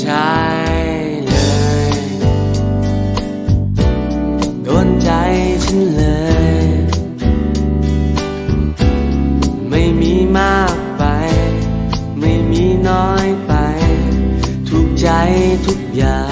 ใช่เลย โดนใจฉันเลย ไม่มีมากไป ไม่มีน้อยไป ทุกใจทุกอย่าง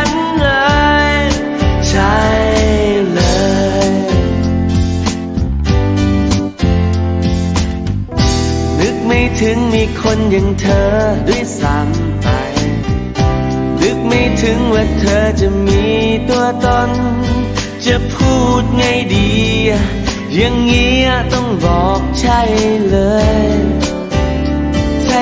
น ถึงมีคนอย่างเธอด้วยซ้ำไป นึกไม่ถึงว่าเธอจะมีตัวตน จะพูดไงดี อย่างเงี้ยต้องบอกใช่เลย ใช่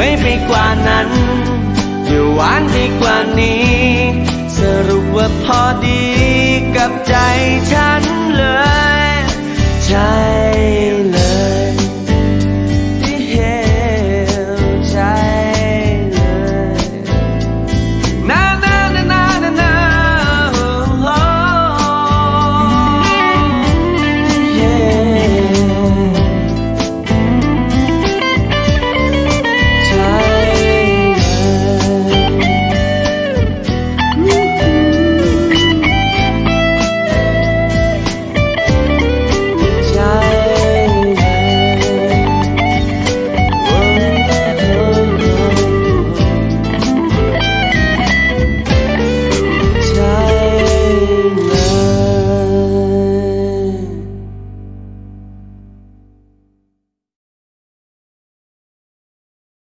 วยไปกว่านั้น อย่าหวานไปกว่านี้ สรุปว่าพอดีกับใจฉัน